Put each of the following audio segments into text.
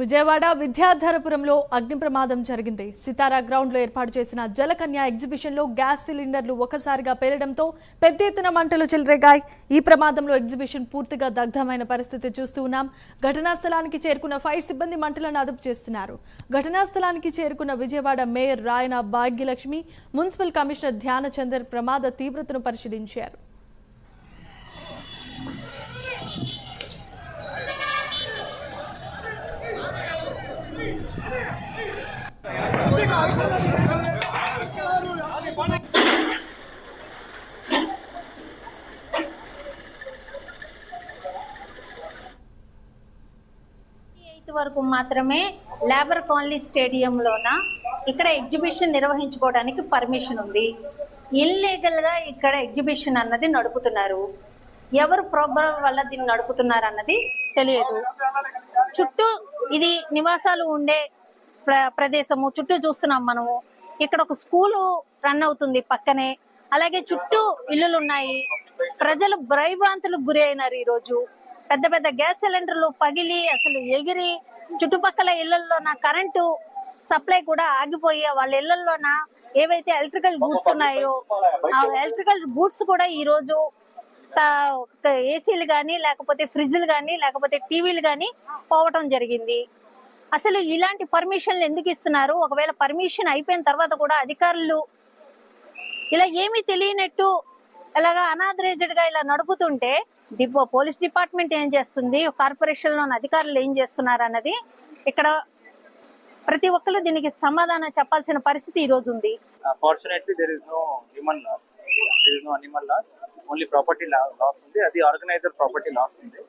విజయవాడ విద్యాధరపురంలో అగ్ని ప్రమాదం జరిగింది. సితారా గ్రౌండ్లో ఏర్పాటు చేసిన జలకన్య ఎగ్జిబిషన్లో గ్యాస్ సిలిండర్లు ఒకసారిగా పేలడంతో పెద్ద ఎత్తున మంటలు చెలరేగాయి. ఈ ప్రమాదంలో ఎగ్జిబిషన్ పూర్తిగా దగ్ధమైన పరిస్థితి చూస్తూ ఉన్నాం. ఘటనా స్థలానికి చేరుకున్న ఫైర్ సిబ్బంది మంటలను అదుపు చేస్తున్నారు. ఘటనా స్థలానికి చేరుకున్న Vijayawada mayor Rayana Bhagyalakshmi municipal commissioner Dhyanachandar ప్రమాద తీవ్రతను పరిశీలించారు. వరకు మాత్రమే లేబర్ కాలనీ స్టేడియంలోన ఇక్కడ ఎగ్జిబిషన్ నిర్వహించుకోవడానికి పర్మిషన్ ఉంది. ఇల్లీగల్గా ఇక్కడ ఎగ్జిబిషన్ అన్నది నడుపుతున్నారు. ఎవరు ప్రోగ్రామ్ వల్ల దీన్ని నడుపుతున్నారు అన్నది తెలియదు. చుట్టూ ఇది నివాసాలు ఉండే ప్రదేశము. చుట్టూ చూస్తున్నాం మనము. ఇక్కడ ఒక స్కూలు రన్ అవుతుంది పక్కనే. అలాగే చుట్టూ ఇల్లులు ఉన్నాయి ప్రజలు భయభ్రాంతులకు గురి అయినారు ఈ రోజు పెద్ద పెద్ద గ్యాస్ సిలిండర్లు పగిలి అసలు ఎగిరి చుట్టుపక్కల ఇళ్ళలోన కరెంటు సప్లై కూడా ఆగిపోయి వాళ్ళ ఇళ్ళలోన ఏవైతే ఎలక్ట్రికల్ గూడ్స్ ఉన్నాయో ఆ ఎలక్ట్రికల్ గూడ్స్ కూడా ఈ రోజు ఏసీలు కానీ లేకపోతే ఫ్రిడ్జ్లు కానీ లేకపోతే టీవీలు కానీ పోవటం జరిగింది. అసలు ఇలాంటి పర్మిషన్లు ఎందుకు ఇస్తున్నారు? ఒకవేళ పర్మిషన్ అయిపోయిన తర్వాత కూడా అధికారులు ఇలా ఏమీ తెలియనట్టు ఇలాగా అనాథరైజ్డ్గా ఇలా నడుపుతుంటే డిపో పోలీస్ డిపార్ట్మెంట్ ఏం చేస్తుంది? కార్పొరేషన్లోని అధికారులు ఏం చేస్తున్నారు అన్నది ఇక్కడ ప్రతి ఒక్కరు దీనికి సమాధానం చెప్పాల్సిన పరిస్థితి ఈ రోజు ఉంది. ఓన్లీ ప్రాపర్టీ లాస్ ఉంది. అది ఆర్గనైజర్ ప్రాపర్టీ లాస్ ఉంది.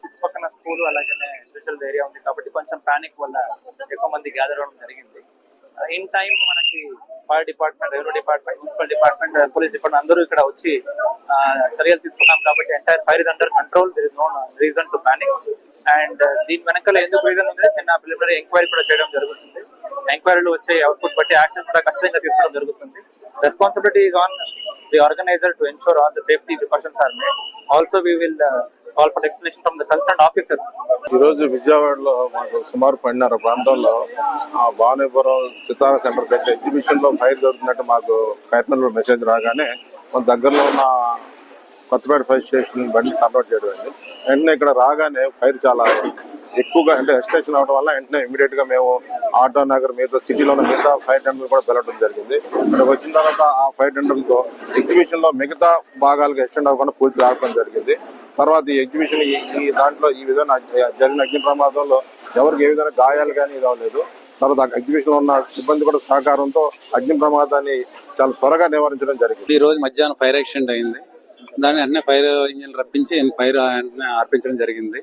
చుట్టుపక్కల స్కూల్ అలాగే స్పెషల్ ఏరియా ఉంది కాబట్టి కొంచెం ప్యానిక్ వల్ల ఎక్కువ మంది గ్యాదర్ అవ్వడం జరిగింది. Uh, ఇన్ టైం మనకి fire department revenue department municipal department police department అందరూ ఇక్కడ వచ్చి uh, చర్యలు తీసుకున్నాం కాబట్టి entire fire is under control there is no reason to panic and దీని వెనకాల ఎందుకు రీజన్ ఉంది చిన్న ప్రిలిమినరీ ఎంక్వైరీ కూడా చేయడం జరుగుతుంది. ఎంక్వైరీలు వచ్చే అవుట్పుట్ బట్టి యాక్షన్ కూడా ఖచ్చితంగా తీసుకోవడం జరుగుతుంది. Responsibility on the organiser to ensure all the safety precautions are made also we will call for explanation from the concern officers. ఈ రోజు విజయవాడలో మాకు సుమారు పన్నెండున్నర ప్రాంతంలో ఆ భానుపురం సితారా సెంటర్ దగ్గర ఎగ్జిబిషన్లో ఫైర్ జరుగుతున్నట్టు మాకు కైతనలో మెసేజ్ రాగానే మన దగ్గరలో ఉన్న కొత్తపేట ఫైర్ స్టేషన్ బండి కన్వర్ట్ చేయడం వెంటనే ఇక్కడ రాగానే ఫైర్ చాలా ఎక్కువగా అంటే ఎక్స్టెన్షన్ అవడం వల్ల వెంటనే ఇమీడియట్గా మేము ఆటో నగర్ మిగతా సిటీలో ఉన్న మిగతా ఫైర్ టెండర్ కూడా వెళ్ళడం జరిగింది. ఇక్కడ వచ్చిన తర్వాత ఆ ఫైర్ టెండర్తో ఎగ్జిబిషన్లో మిగతా భాగాలకు ఎక్స్టెండ్ అవ్వకుండా పూర్తి రావడం జరిగింది. తర్వాత ఈ ఎగ్జిబిషన్ ఈ దాంట్లో ఈ విధంగా జరిగిన అగ్ని ప్రమాదంలో ఎవరికి ఏ విధంగా గాయాలు కానీ ఇది అవ్వలేదు తర్వాత ఎగ్జిబిషన్లో ఉన్న సిబ్బంది కూడా సహకారంతో అగ్ని ప్రమాదాన్ని చాలా త్వరగా నివారించడం జరిగింది. ఈ రోజు మధ్యాహ్నం ఫైర్ యాక్సిడెంట్ అయింది. దాన్ని వెంటనే ఫైర్ ఇంజిన్ రప్పించి ఫైర్ వెంటనే ఆర్పించడం జరిగింది.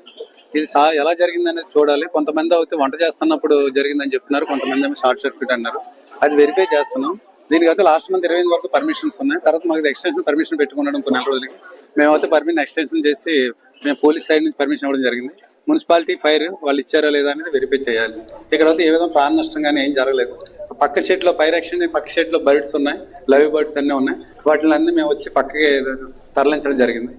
ఇది సా ఎలా జరిగింది అనేది చూడాలి. కొంతమంది అయితే వంట చేస్తున్నప్పుడు జరిగిందని చెప్తున్నారు. కొంతమంది ఏమో షార్ట్ సర్క్యూట్ అన్నారు. అది వెరిఫై చేస్తున్నాం. దీనికి అయితే లాస్ట్ మంత్ ఇరవై వరకు పర్మిషన్స్ ఉన్నాయి. తర్వాత మాకు ఎక్స్టెన్షన్ పర్మిషన్ పెట్టుకున్నాడు కొన్ని నెల రోజులకి. మేమైతే పర్మిషన్ ఎక్స్టెన్షన్ చేసి మేము పోలీస్ సైడ్ నుంచి పర్మిషన్ ఇవ్వడం జరిగింది. మున్సిపాలిటీ ఫైర్ వాళ్ళు ఇచ్చారా లేదా అనేది వెరిఫై చేయాలి. ఇక్కడ అయితే ఏ విధంగా ప్రాణ నష్టం కానీ ఏం జరగలేదు. పక్క షెడ్లో ఫైర్ యాక్షన్ పక్క షెడ్లో బర్డ్స్ ఉన్నాయి లవ్ బర్డ్స్ అన్నీ ఉన్నాయి. వాటిని అన్ని మేము వచ్చి పక్కకి తరలించడం జరిగింది.